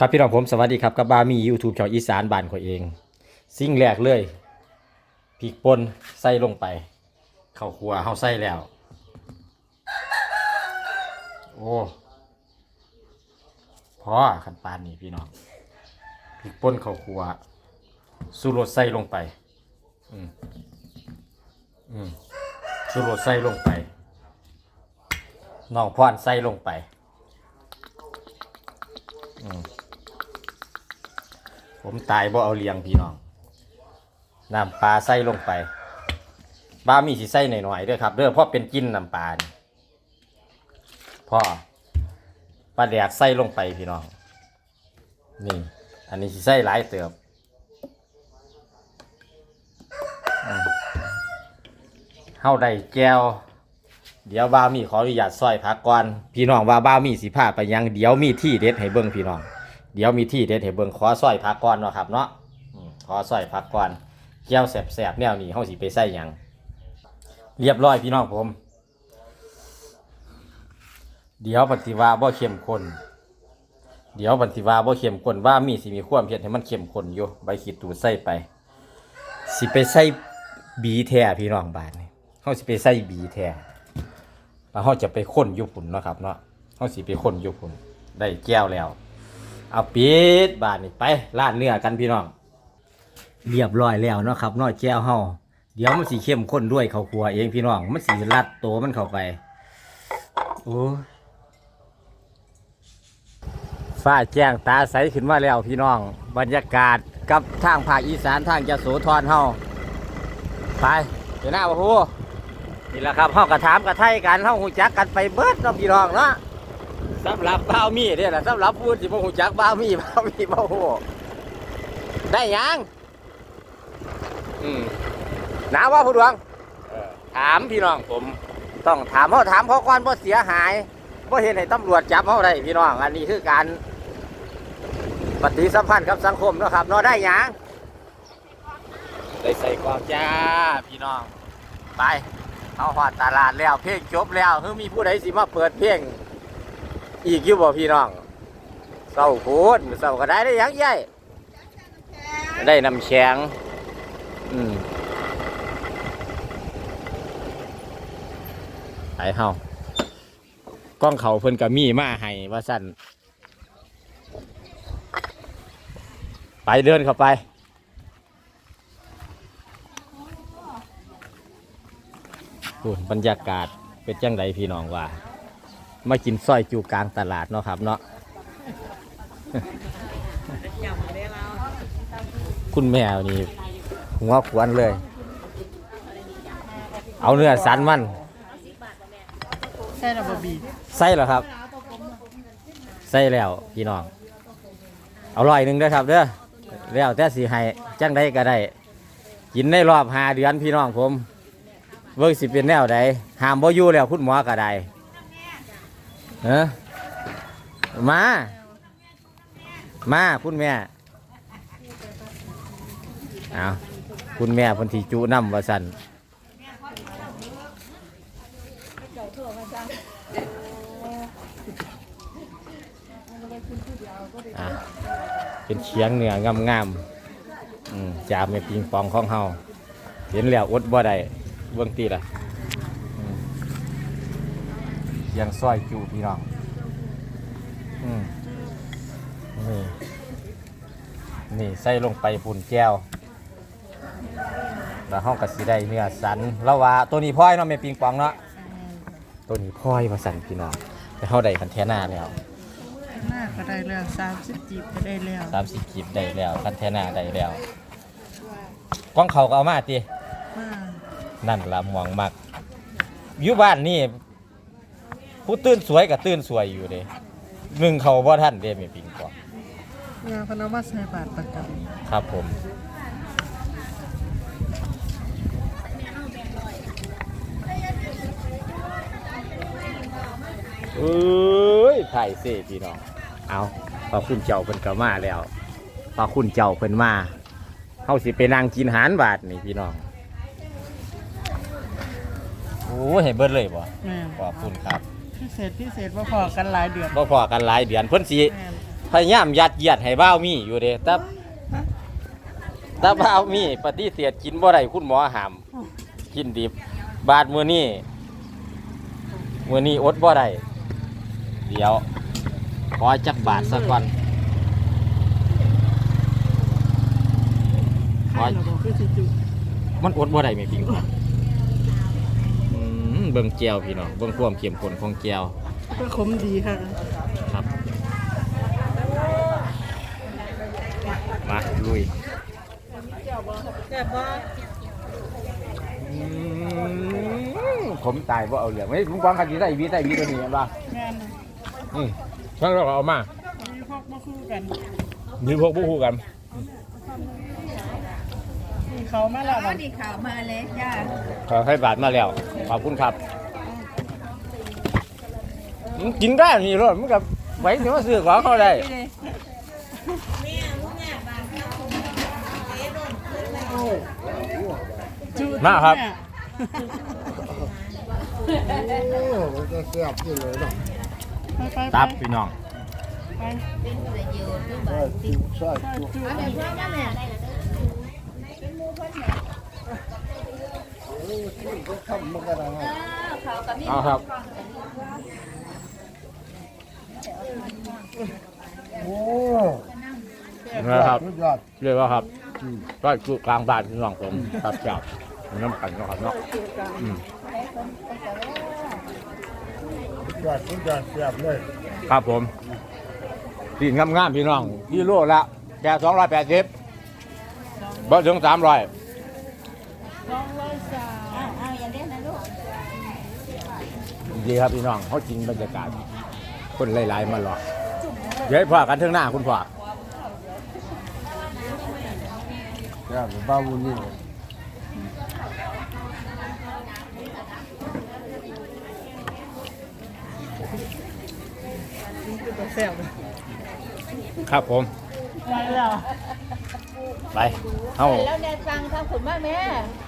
ครับพี่น้องผมสวัสดีครับกับบามี YouTube ช่องอีสานบ้านของเอง สิ่งแรกเลยพริกป่นใส่ลงไปข้าวคั่วเฮาใส่แล้ว โอ้พอขันปานนี่พี่น้องพริกป่นข้าวคั่วสูรสใส่ลงไปอืมอืมสูรสใส่ลงไปน้องพรใส่ลงไปอืม ผมตายบ่เอาเลี้ยงพี่น้องน้ำปลาใส่ลงไปบ้ามีสิใส่หน่อยๆด้วยครับเด้อเพราะเป็นกินน้ำปลาพ่อปลาแดกใส่ลงไปพี่น้อง นี่ อันนี้สิใส่หลายเติบอืมเฮาได้แก้ว เดี๋ยวบ้ามีขออนุญาตซอยพักก่อนพี่น้องว่าบ้ามีสิพาไปยัง เดี๋ยวมีที่เด็ดให้เบิ่งพี่น้อง เดี๋ยวมีที่เด็ดให้เบิ่งขอซอยพักก่อนเนาะครับเนาะอืมขอซอยพักก่อนเกี่ยวแสบๆแนวนี้เฮาสิไปใส่หยังเรียบร้อยพี่น้องผม เดี๋ยวปฏิวาบ่เข้มข้นเดี๋ยวปฏิวาบ่เข้มข้นว่ามีสิมีความเพียรให้มันเข้มข้นอยู่ใบขีดตูดใส่ไป สิไปใส่บีแท้พี่น้องบาดนี่เฮาสิไปใส่บีแท้แล้วเฮาจะไปข้นอยู่พุ่นเนาะครับเนาะเฮาสิไปข้นอยู่พุ่นได้แก้วแล้ว เอาปิดบาดนี่ไปลาดเนื้อกันพี่น้อง เรียบร้อยแล้วเนาะครับเนอยแก้วเฮาเดี๋ยวมันสีเข้มข้นด้วยข้าวคั่วเองพี่น้อง มันสีรัดตัวมันเข้าไปโอ้ฟ้าแจ้งตาใสขึ้นมาแล้วพี่น้อง บรรยากาศกับทางภาคอีสานทางยะโสธรเฮาไปเดี๋ยวหน้าบ่ฮู้นี่แหละครับเฮากระถามกระไทยกันเฮาหูจักกันไปเบิดเนาะพี่น้องเนาะ สำหรับบ้าวมีเนี่ยนะสำหรับพูดสิบ่หูจักบ้าวมีบ้าวมีบ้าวโหได้หยังอืมหนาว่าผู้ดวงถามพี่น้องผม ต้องถามเขาถามเขาก่อนบ่เสียหายบ่เห็นให้ตำรวจจับเขาได้พี่น้อง อันนี้คือการปฏิสัมพันธ์กับสังคมเนาะครับเนาะได้หยังได้ใส่กรอบจ้าพี่น้อง ไปเขาหอดตลาดแล้ว เพลงจบแล้วคือมีผู้ใดสิมาเปิดเพลง อีกอยู่บ่พี่น้องเศร้าโพดเศร้าก็ได้ได้ยังใหญ่ได้น้ำแข็งอืมไปเฮากล้องเขาเพิ่นก็มีมาให้ว่าสั่นไปเดินเข้าไปบรรยากาศเป็นจังไดพี่น้องว่า มากินซอยจูกลางตลาดเนาะครับเนาะคุณแมวนี่หัวขวนเลย เอาเนื้อสันมันใช่ระบบีใส่เหรอครับ ใส่แล้วพี่น้อง เอาลอยหนึ่งเด้อครับเด้อแล้วแต่สีให้จังได้ก็ได้ กินในรอบหาเดือนพี่น้องผม เวิร์กสิเป็นแนวใดหามบ่อยู่แล้วคุณหมอก็ได้ เออมา มาคุณแม่เอาคุณแม่พันธีจุน้ำวาสันเป็นเชียงเหนืองามๆอืมจามในปิงปองของเฮาเห็นแล้วอดบ่ได้เบื้องตีละ เชียงซอยจูพี่น้อง อืมนี่ นี่ใส่ลงไปปุ่นแก้วแล้วห้องกับสีได้เนื้อสันแล้วว่าตัวนี้พลอยเนาะแม่ปิงปองเนาะตัวนี้พลอยมาสันพี่น้องแต่เฮาได้คันแทนาแล้วหน้าก็ได้แล้วสามสิบจีบก็ได้แล้วสามสิบคลิปได้แล้วคันแทนาได้แล้วกล้องเขาก็เอามาติมานั่นละมองมักอยู่บ้านนี่ ผู้ตื่นสวยกับตื่นสวยอยู่เด้หนึ่งเขาบ่ท่านเด้แม่ปิงปองงานพนวัตใส่บาทประกันครับผมเอ้ยไผ่เสพี่น้อง เอาพอคุณเจ้าเพิ่นก็มาแล้วพอคุณเจ้าเพิ่นมาเฮาสิไปนั่งกินอาหารบาทนี่พี่น้อง โอ้ให้เบิดเลยบ่แม่นขอบคุณครับ พิเศษพิเศษว่าพอกันหลายเดือนบ่พอกันหลายเดือนเพิ่นสิแม่นพยายามยัดเยียดให้บ้าวมีอยู่เด้แต่แต่บ้าวมีปฏิเสธกินบ่ได้คุณหมอห้ามกินดิบบาดมื้อนี้มื้อนี้อดบ่ได้เดี๋ยว ขอจักบาทซะก่อนไข่เราบอกคือสิจุมันอดบ่ได้แม่ปิงอืม เบิ่งแก้วพี่น้องเบิ่งความเข้มข้นของแก้วก็ขมดีค่ะครับมาลุยแซ่บบ่ผมตายว่าเอาเหลืองไม่ผมฟังกันอยู่ใส่วีใส่วีตัวนี้เห็นป่ะแม่นอืมช่างเราเอามามีพวกมาคู่กันมีพวกผู้คู่กันมีเขามาแล้วบัดดีข่าวมาเลยจ้าขอให้บาทมาแล้ว ขอบคุณครับอืมกินได้นี่รถมันกับไว้ถึงว่าซื้อของเขาได้จุมาครับเนี่ยมันจะเสียบที่เลยเนาะไปไปไปตับพี่น้องไป เป็นประโยชน์หรือเปใช่ล่าจุใช่จุจุเอาแบบว่าแม่ก็ทำมันก็ได้เออเขากับมีเอาครับโอ้นะครับสุดยอดเรียกว่าครับก็คือกลางบ้านพี่น้องผมครับเจ้าน้ำกันเนาะครับเนาะอืมสุดยอดสุดยอดเสียบเลย ครับผมสีงามๆพี่น้องที่โลละแค่สองร้อยแปดสิบบ่ถึงสามร้อยล องเลยจ้าเอาอย่าเล่นนะลูกดีครับพี่น้องเขาจริงบรรยากาศ คนหลายๆมาหรอเดี๋ยวให้พ่อกันเทิงหน้าคุณพ่อเสียบบ้าบุญนี่คือตัวแซ่บเลยครับผม ไปแล้วไปเฮาแล้วแนฟังทางผมว่าแม่บ่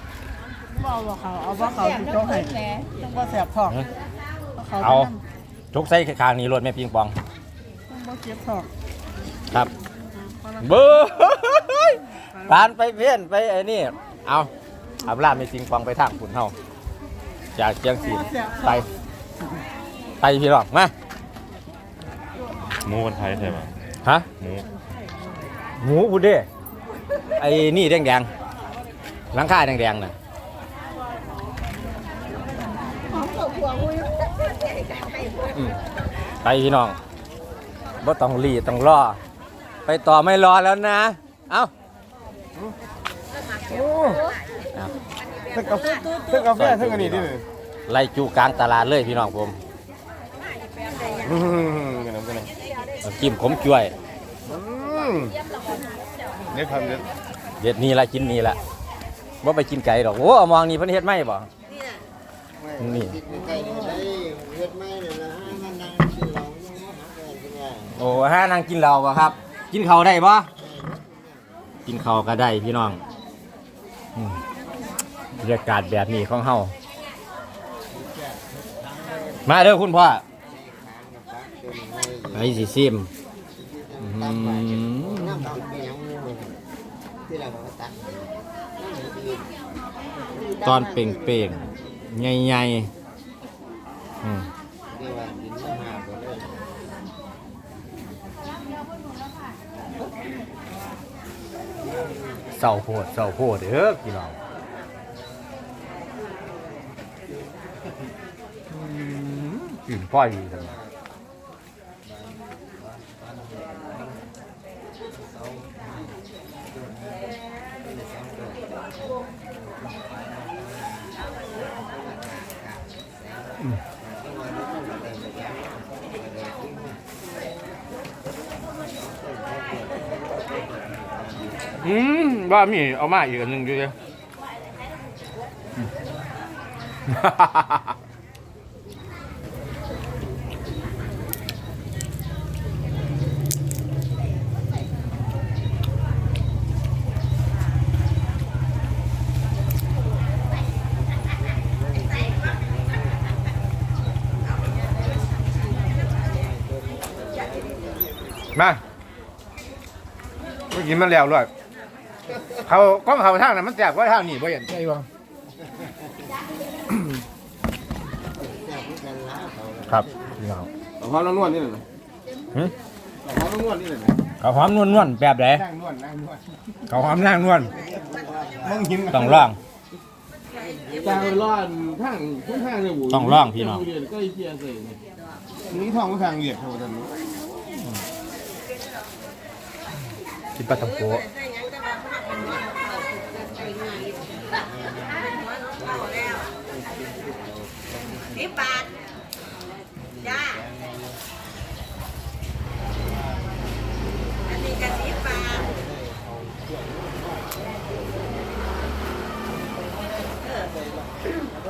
เอาบ่เขาเอาบ่เขาสิโจ๊กให้แหม่ต้องบ่แซ่บท้องเขาเอาเอาทุกไส้คางนี้รถแม่ปิงปองต้องบ่เจ็บท้องครับเบ้อผ่านไปเพี้ยนไปไอ้นี่เอาอับลาไม่ปิงปองไปทางขุนเฮาจากเชียงศีลไปไปพี่น้องมาหมูคนไทยใช่ไหมฮะหมูหมูพุดเด้ไอ้นี่แดงๆหลังคาแดงๆน่ะอืม ไปพี่น้องบ่ต้องรีต้องรอ ไปต่อไม่รอแล้วนะ เอ้าทั้งกาแฟทั้งกาแฟทั้งอันนี้ดิเลยไล่จูกลางตลาดเลยพี่น้องผมอืมกันนั่นกันนั่นน้ำจิ้มขมจ่วยอืมเนี่ยทำเนี่ยเด็ดนี่ละกินนี่ละว่าไปกินไก่ดอกโอ้เอามองนี่เพิ่นเฮ็ดไหมบ่นี่ไก่ นี้โอ้ห้านางกินเหล้าบ่ครับ กินเขาได้ปะกินเขาก็ได้พี่น้องบรรยากาศแบบนี้ของเฮามาเด้อคุณพ่อไอ้สิซิมตอนเป่งเป่ง ใหญ่ๆอืมที่ว่ากินไม่หาบ่เลยเศร้าโพดเศร้าโพดเด้อพี่น้องกินพ่อยดีจัง อืมบ้ามีเอามาอีกอันหนึ่งอยู่เลย มาเมื่อกี้มันแล้วรวดเขาก้องเขาทางนั้นมันแจกว่าทางนี้บ่เห็นใช่บ่แจ้งผู้กันล้าเขาครับพี่น้องเอาความนวลนี่เลยนะหึเอาความนวลนี่เลยนะเขาหอมนวลนวลๆแบบไหนนั่งนวลนั่งนวลเขาหอมนางนวลมึงหินต้องร่อง จางร้อนทางคุณทางเนี่ยบุต้องลองพี่น้องเรียนก็ไอ้เจียใส่นี่ท้องก็ทางเรียดเท่ากัน กินปลาทังโกสิบบาทจ้าอันนี้ก็สิบบาท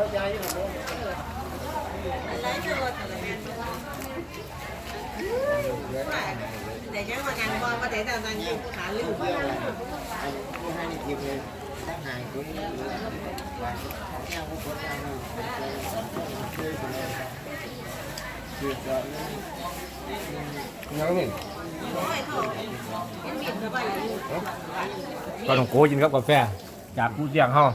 để cho mà ngàn con có thể là ngàn nhiều thả lưu ผู้ให้ในที มเลยทั้งหายคนนี้ว่าแก้วผู้คนเอาช่วยกันช่วยกันยังนี่ปลาทังโกกินกับกาแฟจากผู้เสี่ยงเฮา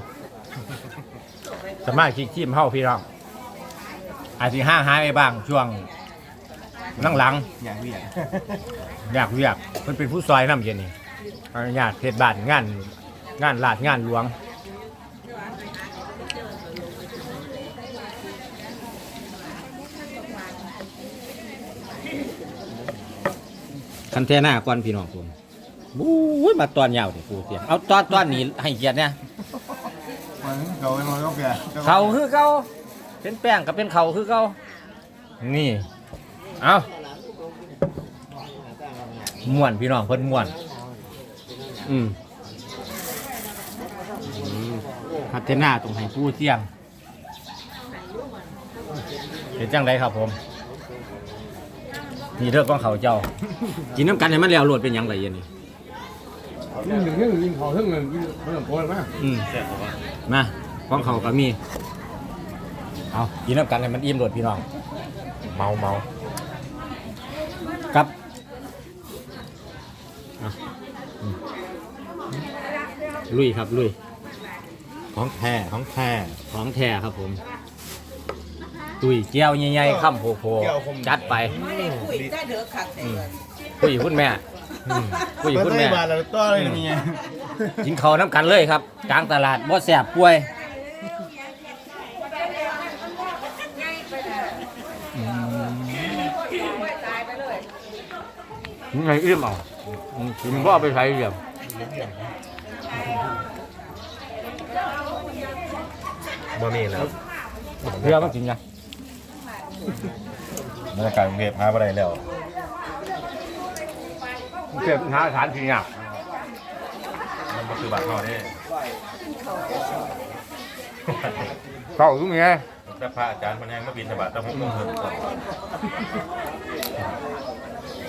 สามารถคิดทีมเฮาพี่น้องอาจสิห้างหายไปบ้างช่วง หลังๆอย่างเรียดอยากเรียกมันเป็นผู้ซอยน้ำเย็นนี่อนุญาตเทศบาลงาน งานลาดงานหลวงคันเทน่าก่อนพี่น้องผมบู้ยมาตอนยาวเดี๋ยวปูเสียงเอาตอนตอนนี้ให้เกียรติเนี่ยมันเขาเป็นมันก็แก่เขาคือเขาเป็นแป้งกับเป็นเขาคือเขานี่ เอาม่วนพี่น้องเพิ่นม่วน อืมพัฒนาตรงให้ผู้เสี่ยงเห็นจังไดครับผม นี่เรื่องของเขาเจ้า กินน้ำกันให้มันแล้วโหลดเป็นหยังไงยันนี่นี่หนึ่งนี่ยิงเขาเท่งเงินยิงเขาต้องโกนมากอืมมาของเขาก็มี เอากินน้ำกันให้มันอิ่มโหลดพี่น้อง เมาเมา กับอะอืมลุยครับลุยของแท้ของแท้ของแท้ครับผม ตุยเจียวใหญ่ๆข้ามโพโพจัดไป quỷ ra được khẳng định คุยคุณแม่อืมคุยคุณแม่บาทเราต้อยนี่ไงกินเขาวน้ำกันเลยครับ กลางตลาดบ่แสบป่วย ไงอิ่มเอาอืมกินบ่เอาไปใช้เรียมบ่มีแล้วเรือมันกินไงบรรยากาศกรุงเทพหาบ่ได้แล้วเก็บหาฐานกินยากมันก็คือบัตรเขาเด้เข้าทุกไงแต่พระอาจารย์คนนี้มาบินธบัตต้องหกโมงครึ่ง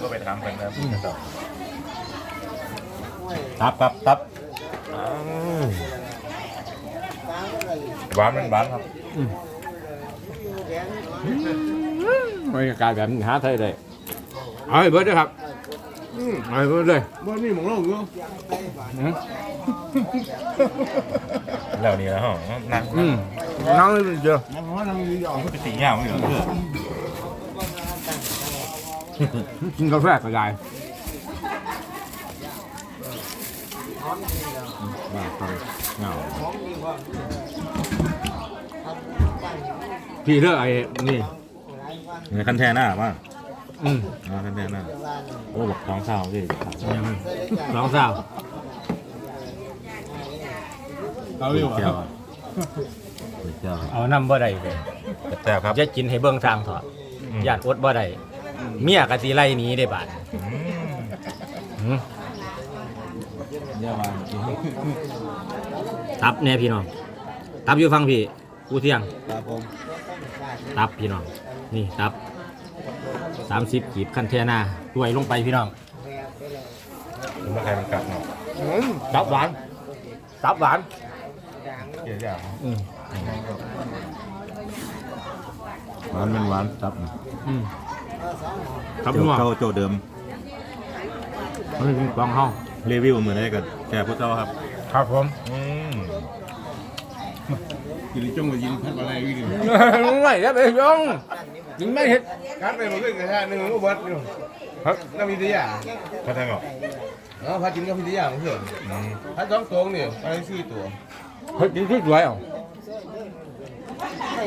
ก็ไปถามเพิ่นนะครับครับครับหวานมันหวานครับบรรยากาศแบบนี้หาไทยได้เอาให้เบิร์ดด้วยครับเอาให้เบิร์ดเลยบ่นี่มองโลกอยู่อืมแล้วนี่แล้วฮะนั่งอืมน้องเจอมันว่าทำดีออกมันก็ตีเงาอยู่เพื่อ กินกาแฟก็ได้บ้าไปเงาพี่เลือกไอ้นี่ในคันแท่หน้าว่าอืมอ๋อคันแท่หน้าโอ้บอกท้องเศร้าพี่สองสาวเราเรียกว่าเจ้าเจ้าเอาน้ำบ่ได้เลยแซ่บครับจะกินให้เบิ่งทางเถอะอืมญาติอดบ่ได้ เมียกะสิไล่หนีได้บาดอืมหืมเดี๋ยวมาตับแน่พี่น้อง ตับอยู่ฟังพี่กูเที่ยง ครับผมตับพี่น้อง นี่ตับสามสิบขีดคันเทน่าด้วยลงไปพี่น้องถึงมาใครมันกัดเนาะตับหวาน ตับหวาน เกี่ยวกับอืมหวานเป็นหวานตับอืม ตับนัวเจ้าโจเดิมมันเป็นกองห้องหรีวิวมือได้กับแก่พวกเจ้าครับ ครับผมอืมกินจ้องมายินพัดอะไรวิ่งไม่ครับไอ้ยงยิงไม่เห็นกัดไปมันก็กระชากหนึ่งก็วัดอยู่ครับน้ำมีตัวอย่างพัดแทงออกอ๋อพัดกินก็มีตัวอย่างเพื่อนอืมพัดสองตัวเนี่ยไปสี่ตัวเฮ้ยยิงที่สวยอะ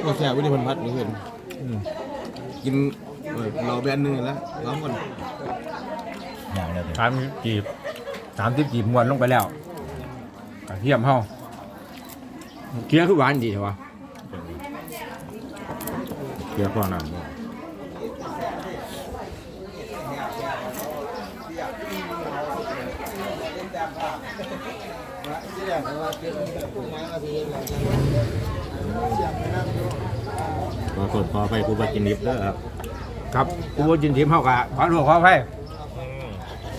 ก็แซ่บวิธีพันพัดเพื่อนกิน เราแบนหนึ่งแล้วล้อมกันอย่างเนี้ยสามสิบจีบสามสิบจีบมวนลงไปแล้วกระเทียมเฮาเคี้ยวคือหวานดีใช่ปะเกี่ยวข้อน้ำบ่ขอโทษขอไปผู้บากินดิบเด้อครับ ครับกูว่าจินทิมเฮากะขอโทษขออภัย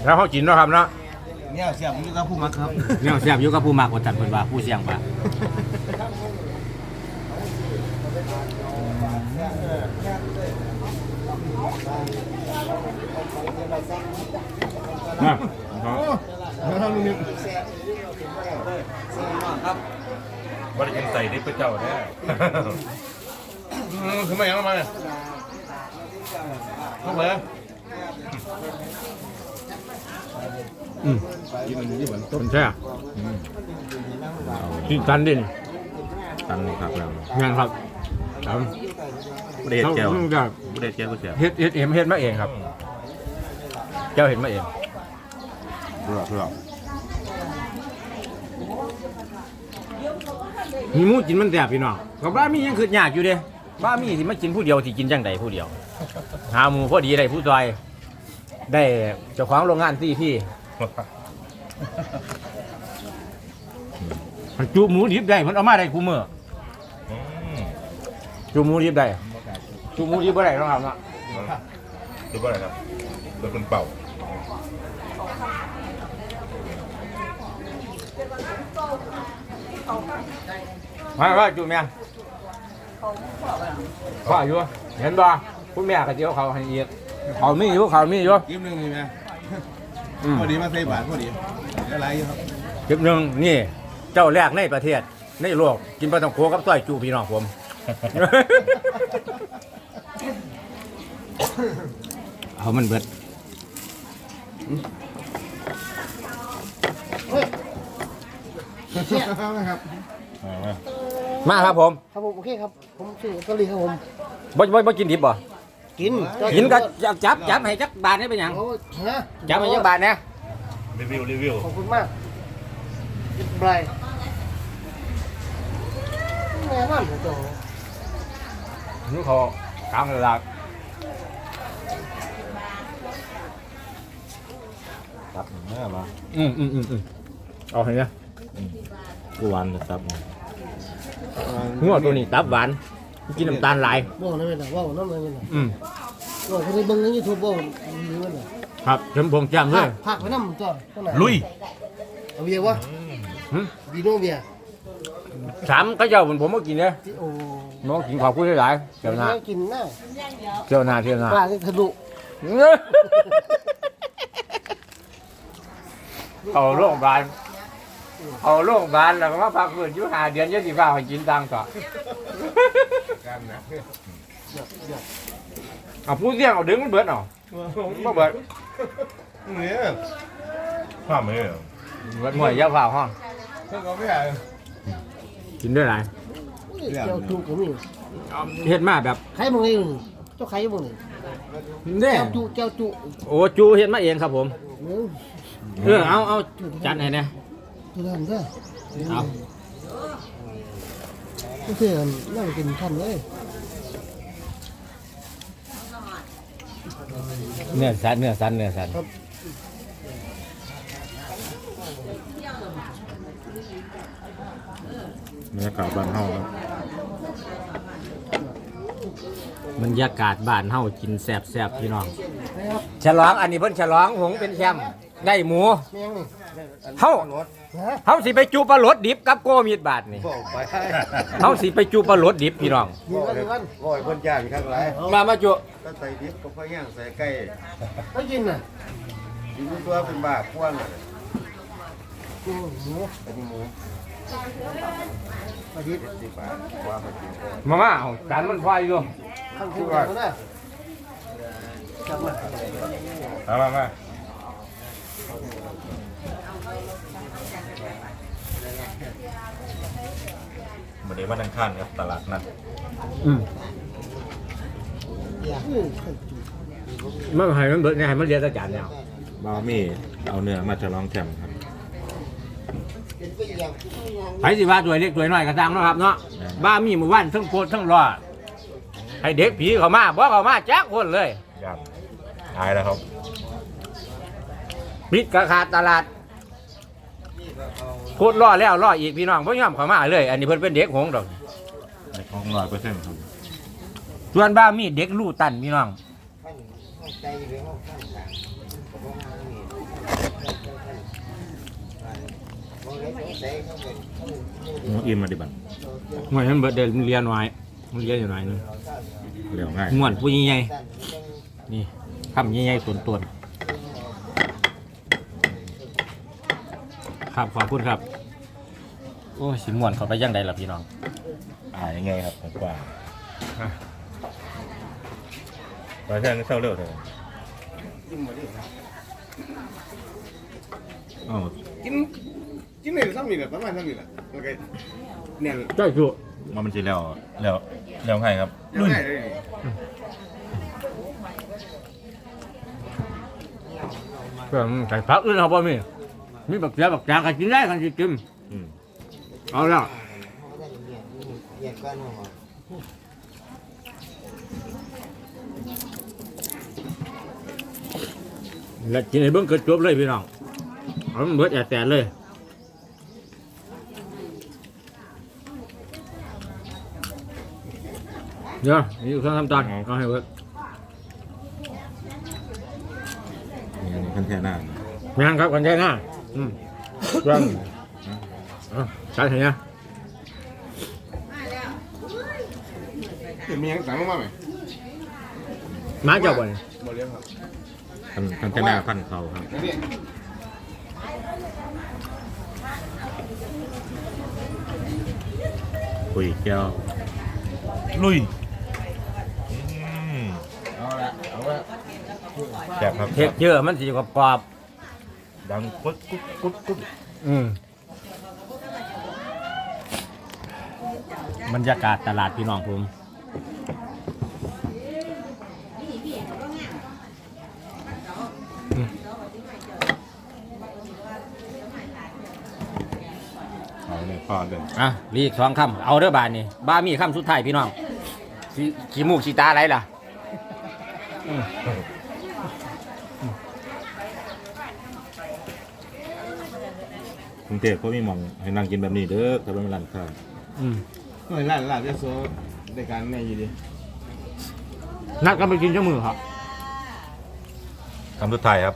แล้วเขากินเนาะครับเนาะเนี่ยเสียบนี่ก็ผู้มักครับเนี่ยเสียบอยู่กับผู้มากกว่าจันเพิ่นว่าผู้เสี่ยงปะมาแล้วลุงนี่ว่าได้กินใส่ดิบเจ้าแน่ขึ้นมาอย่างไรมาเนี่ย เข้าไปอืมกินมันที่เหมือนต้นแช่กินกันดินตันครับแล้วงานครับครับบ่ได้เห็ดแก้วต้องจะบ่ได้เห็ดแก้วก็เสียเฮ็ดเฮ็ดเอ็มเฮ็ดมาเองครับ เจ้าเห็นมาเองเพื่อเพื่อมีหมูกินมันแซ่บพี่น้องกับบ้ามียังคือยากอยู่เด้บ้ามีที่มากินผู้เดียวที่กินจังใดผู้เดียว หาหมูพอดีได้ผู้ซอย ได้เจ้าของโรงงานที่พี่จูหมูดิบได้มันเอามาได้คู่มืออืมจูหมูดิบได้จูหมูดิบบ่ได้ต้องทำเนาะดูว่าอะไรครับรถเป็นเป่ามาว่าจูแม่ข้าอยู่เห็นบ่ คุณแม่ก็เจียวเขาให้เอียดเขามีอยู่เขามีอยู่กินหนึ่งนี่ไหมอืมพอดีมาใส่บาทพอดีอะไรครับคลิปหนึ่งนี่ เจ้าแรกในประเทศในโลกกินปลาต้องโขกับต้อยจูพี่น้องผมเอามันเบิดครับเอามามาครับผม ครับผมโอเคครับ ผมชื่อเกาหลีครับผมบ่บ่บ่กินดิบบ่ กินกินก็จับจับจับให้จักบาทนี่เป็นหยังโอ้ฮะจับให้จักบาทนะรีวิวรีวิวขอบคุณมากกินไปแม่มันผมตัวนี่เขาทางหลักตับหน้ามาอืมอืมอืมอืมเอาให้นะกูหวานจะตับหัวตัวนี้ตับหวาน กินน้ำตาลหลาย บอกนั่นเลยนะว่านั่นเลยนะอืมบอกคนที่เบิ่งในยูทูบบอกนี่มันน่ะครับเชิญผมแจ้มเลผัยกผักไปน้ำตัวตัวไหนลุยเอาเบียร์วะหึดีโน่เบียร์สามก็เจ้าผมผมมากินเนี่ยที่โอ้น้องกินขอบคุณหลายๆเจ้าหน้ากินหน้าเจ้าหน้าเจ้าหน้า ปลาที่ทะลุเอาโรงพยาบาลเอาโรงพยาบาลแล้วก็มาพักฟื้นอยู่หาเดือนยี่สิบห้าให้กินตังค์ต่อการนะเอาผู้เสี่ยงเอาดึงมันเบิดเอาบ่เบิดเนี่ยข้ามไม่ได้เหรอเบิดหน่วยยาเผาห้องเพิ่งเอาไปหากินด้วยไรเจ้าจุกก็มีเฮ็ดมาแบบใครมึงไงอยู่นี่เจ้าใครมึงนี่เด้เจ้าจุเจ้าจุโอ้จูเฮ็ดมาเองครับผมเนื้อเออเอาเอาจัดให้เนี่ยตัวนั้นเด้อเอา ก็คือนั่งกินท่านเลยเนื้อสันเนื้อสันเนื้อสันบรรยากาศบ้านเฮาครับบรรยากาศบ้านเฮากินแซ่บๆพี่น้อง ฉลองอันนี้เพิ่นฉลองหงเป็นแชมป์ได้หมูแม่งนี่ เฮา เฮาสิไปจูปลาโหลดดิบกับโกมีดบาทนี่ บอกไปเฮาสิไปจูปลาโหลดดิบพี่น้องมีกันมีกันโอ้ยคนย่างข้างไรมามาจูก็ใส่ดิบก็พะย่างใส่ไก่ไม่กินน่ะกินตัวเป็นบาปกว้างเลยกูหมูอันนี้หมูอาทิตย์สิบบาทว่าไปกินได้มาม่าเอาจานมันไฟอยู่ข้างคู่กันนะจับมามามามา วันนี้วันอังคารครับตลาดนัดอืมอย่าอือข้างจูมันให้มันเบิดเนี่ยให้มันเรียนแต่จานแล้วบาวมี่เอาเนื้อมาฉลองแชมป์ครับเป็นไปอย่างไผสิว่าตัวเล็กตัวน้อยก็ตามเนาะครับเนาะบ้ามีหมู่บ้านทั้งโคตรทั้งรอให้เด็กผีเข้ามาบ่เข้ามาจักคนเลยยามตายแล้วครับปิดกระขาดตลาด โคตรรอแล้วรออีกพี่น้องบ่ยอมเข้ามาเลย อันนี้เพิ่นเป็นเด็กหงส์ดอกในท้องร้อยเปอร์เซ็นต์ครับส่วนบ้ามีเด็กลู่ตันพี่น้องขั้นขั้นใจหรือว่าขั้นต่างผมว่านี่มองแล้วสงสัยเขาเป็นหมูอิ่มมาดิบันหวยมันเบิดเดินเรียนไว้มันเรียนอยู่ไหนนึงเร็วง่ายม่วนผู้ใหญ่ด้านนี้ยังๆนี่คำใหญ่ๆต้นๆครับขอบคุณครับโอ้ยสิม่วนเข้าไปยังไดล่ะพี่น้อง อ่ายังไงครับผมว่าตอนแรกก็เศร้าเร็วเลยกินหมดดิอ้าวกินกินเลยซ้ำนี่แหละประมาณซ้ำนี่แหละโอเคเนี่ยใช่จุว่ามันจะเร็วเร็วเร็วง่ายครับง่ายเลยเพื่อนใส่ผักอื่นเอาบ่มีมีบักเสียบักจางกันกินได้กันสิกินอืม เอาแล้วเขาได้เรียนเรียนก้อนหัวแล้วกินให้เบิ่งเกิดจบเลยพี่น้องเอามันเบิดแอดแตนเลยเดี๋ยวนี่อยู่เครื่องทำตอนเอาให้เบิดนี่อันนี้ขั้นแค่หน้างานครับกันใช่หน้าอืมเครื่อง เอาใช่ไหมเดี๋ยวมียังสั่งลงมาไหมมาเจ้าบ่นบ่เลี้ยงครับขั้นขั้นแค่หน้าพันเขาครับแล้วเนี่ยคุยแก้วลุยอืมเอาละเอาละแซ่บครับเท็กเจอร์มันสีกรอบดังกุ๊ดกุ๊ดกุ๊ดกุ๊ดๆอืม บรรยากาศตลาดพี่น้องผมเอาเลยพอเลยอะรีกสองคำเอาเด้อบานนี่บ้ามีคำสุดท้ายพี่น้องสีขี้มูกสีตาอะไรล่ะอืมกรุงเทพเขามีหมองให้นั่งกินแบบนี้เด้อถ้าเป็นร้านข้าวอืม หน่วยล้านล้านจะโซ่ในการแม่อยู่ดินัดกันไปกินเจ้ามือครับคำสุดท้ายครับ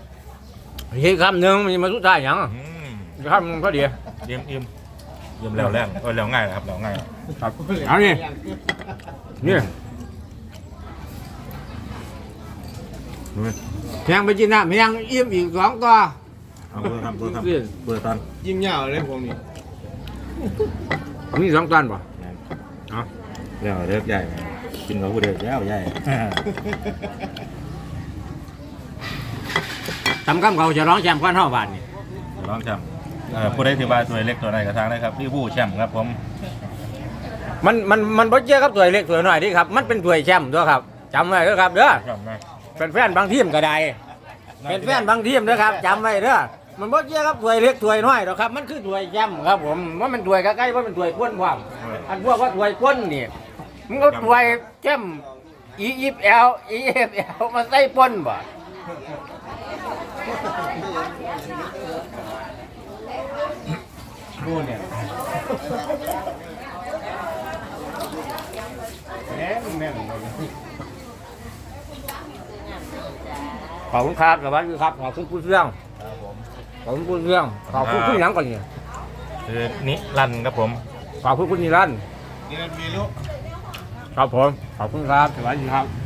เฮ้ยคำหนึ่งมันมาสุดท้ายหยังอืมคำหนึ่งพอดีเยี่ยมเยี่ยมเยี่ยมแล้วแรงเออแล้วง่ายนะครับแล้วง่ายครับเอานี่นี่แพงไปกินน้ำแพงอิ่มอีกสองก็เอาเบอร์ทำเบอร์ทเรื่องำเบอร์ตอนยิ่งยาวเลยพวกนี้มีสองตันป่ะ เอาแล้วเลิกใหญ่กินกับผู้เดียวแล้วใหญ่ทำคำเขาจะร้องแชมป์ก้อนเท่าบาทนี่ร้องแชมป์เอ่อผู้ใดถือว่าตัวเล็กตัวน้อยกระทางได้ครับพี่ผู้แชมป์ครับผมมันมันมันบ่เกี่ยวกับตัวเล็กตัวน้อยที่ครับ มันเป็นถ้วยแชมป์ด้วยครับจำไว้เด้อครับเด้อแชมป์นะเป็นแฟนบางทีมก็ได้เป็นแฟนบางทีมนะครับจำไว้เด้อ มันบ่เกี่ยวกับถ้วยเล็กถ้วยน้อยหรอกครับ มันคือถ้วยแชมป์ครับ ผมว่ามันถ้วยใกล้ๆว่ามันถ้วยก้นว่างอันพวกว่าถ้วยก้นนี่มันก็ถ้วยแชมป์อียิปเอลอีเอฟเอลมาใส่ปนบ่ดูเนี่ยแม่นแม่นขอบคุณครับสวัสดีครับขอบคุณคุณเรื่อง ขอบคุณคุณเรื่องขอบคุณคุณหยังก่อนเนี่ยคือนิรันดร์ครับผม ขอบคุณคุณนิรันดร์นี่มีลูกครับผม ขอบคุณครับ สวัสดีครับ